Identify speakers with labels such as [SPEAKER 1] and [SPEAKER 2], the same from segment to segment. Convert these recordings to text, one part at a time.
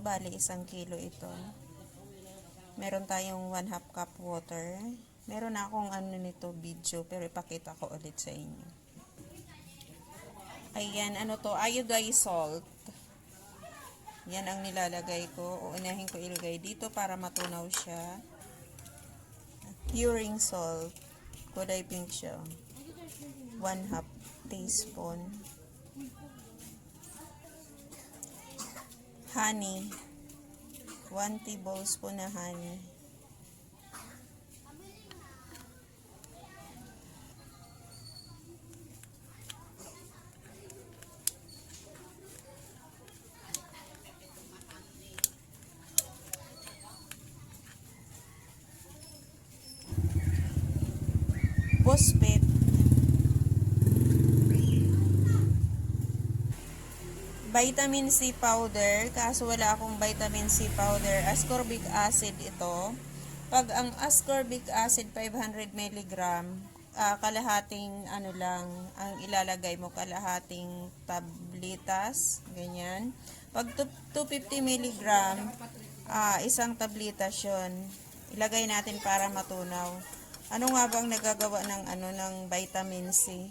[SPEAKER 1] bali isang kilo ito. Meron tayong 1 half cup water. Meron akong ano nito video pero ipakita ko ulit sa inyo. Ayan, ano to, iodized salt. Yan ang nilalagay ko. Uunahin ko ilagay dito para matunaw siya. Curing salt. Kulay pink siya. 1 half teaspoon. Honey. 1 tablespoon na honey. Phosphate. Vitamin C powder, kaso wala akong vitamin C powder. Ascorbic acid ito. Pag ang ascorbic acid 500 mg, ah, kalahating ano lang, ang ilalagay mo kalahating tablitas, ganyan. Pag tu- 250 mg, ah, isang tablitas 'yon. Ilagay natin para matunaw. Ano nga bang nagagawa ng ano ng vitamin C?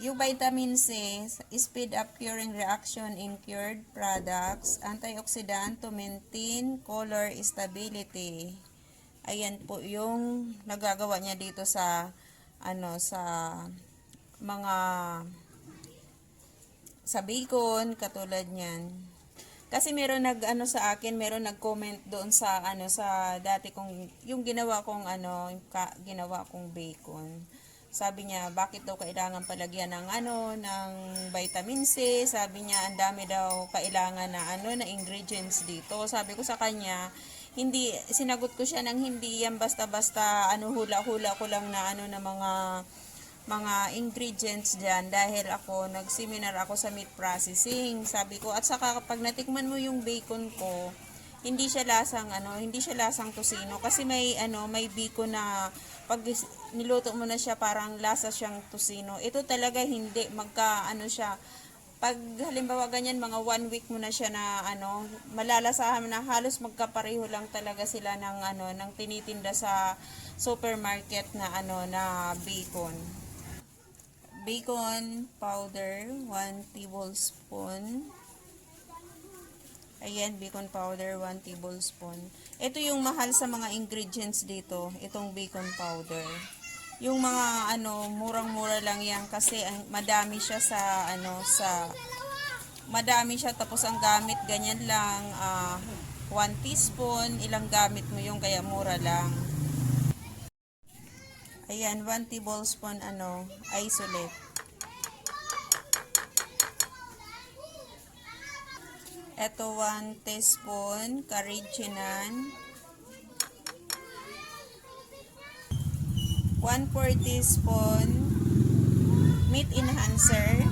[SPEAKER 1] Yung vitamin C, speed up curing reaction in cured products, antioxidant to maintain color stability. Ayan po yung nagagawa niya dito sa ano sa mga sa bacon katulad niyan. Kasi meron nag ano sa akin, meron nag-comment doon sa ano sa dati kong yung ginawa kong ano, ka, ginawa kong bacon. Sabi niya, bakit daw kailangan palagyan ng ano, ng vitamin C? Sabi niya, ang dami daw kailangan na ano, na ingredients dito. Sabi ko sa kanya, hindi, sinagot ko siya ng hindi yan basta-basta, ano, hula-hula ko lang na ano, na mga mga ingredients dyan dahil ako, nag-seminar ako sa meat processing. Sabi ko, at saka kapag natikman mo yung bacon ko, hindi siya lasang ano, hindi siya lasang tosino kasi may ano, may bacon na pag niluto mo na siya parang lasa siyang tosino. Ito talaga hindi magka ano siya pag halimbawa ganyan mga one week mo na siya na ano malalasahan na halos magkapareho lang talaga sila ng ano ng tinitinda sa supermarket na ano na bacon bacon powder 1 tablespoon Ayan, bacon powder, 1 tablespoon. Ito yung mahal sa mga ingredients dito, itong bacon powder. Yung mga ano, murang-mura lang yan kasi madami siya sa ano sa madami siya tapos ang gamit ganyan lang ah 1 teaspoon, ilang gamit mo yung kaya mura lang. Ayan, 1 tablespoon ano, isolate. Ito 1 teaspoon carrageenan. 1 4 teaspoon meat enhancer.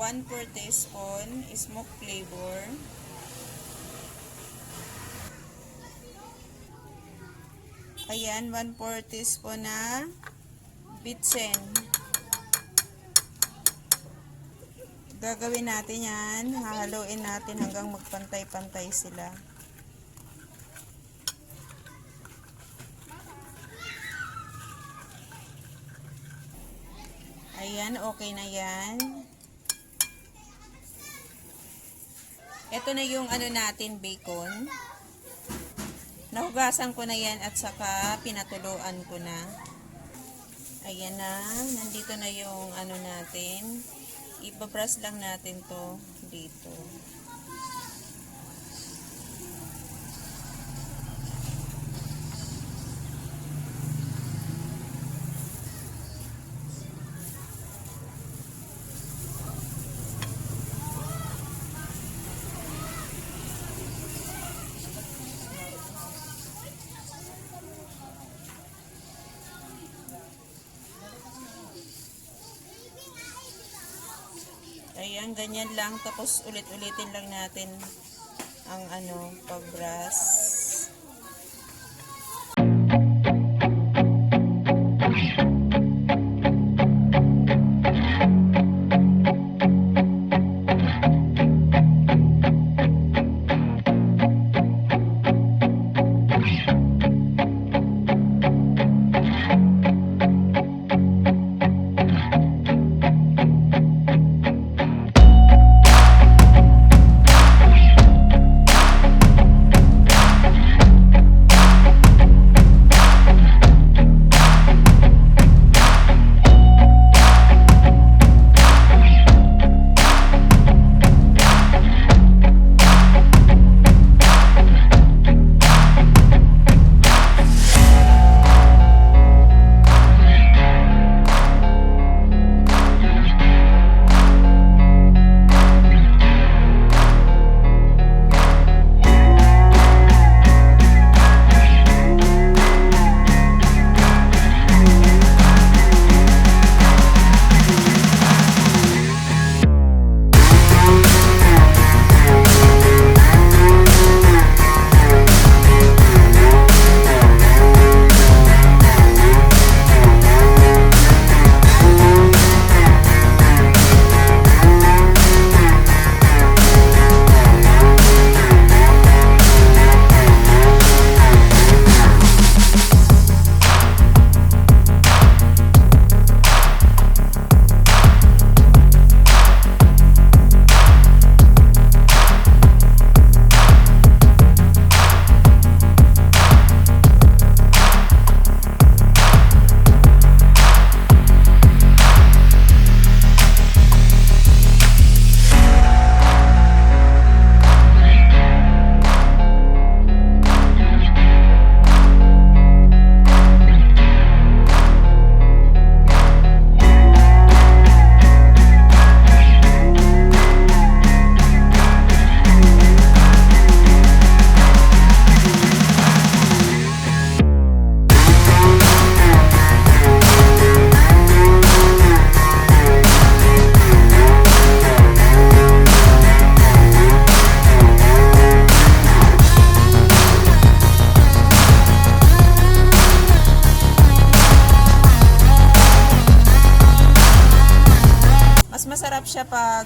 [SPEAKER 1] 1 4 teaspoon smoke flavor. Ayan, 1 4 teaspoon na bitsen. Gagawin natin yan. Hahaluin natin hanggang magpantay-pantay sila. Ayan, okay na yan. Ito na yung ano natin, bacon. Nahugasan ko na yan at saka pinatuluan ko na. Ayan na. Nandito na yung ano natin. Ibabras lang natin to dito. Ayan, ganyan lang. Tapos ulit-ulitin lang natin ang ano, pag-brush.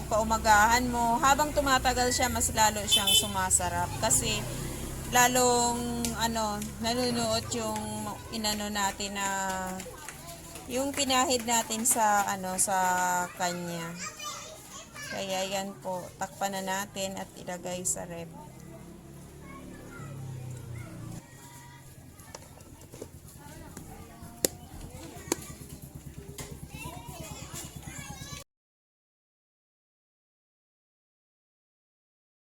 [SPEAKER 1] Paumagahan mo, habang tumatagal siya, mas lalo siyang sumasarap. Kasi, lalong, ano, nanunuot yung inano natin na, yung pinahid natin sa, ano, sa kanya. Kaya yan po, takpan na natin at ilagay sa rep.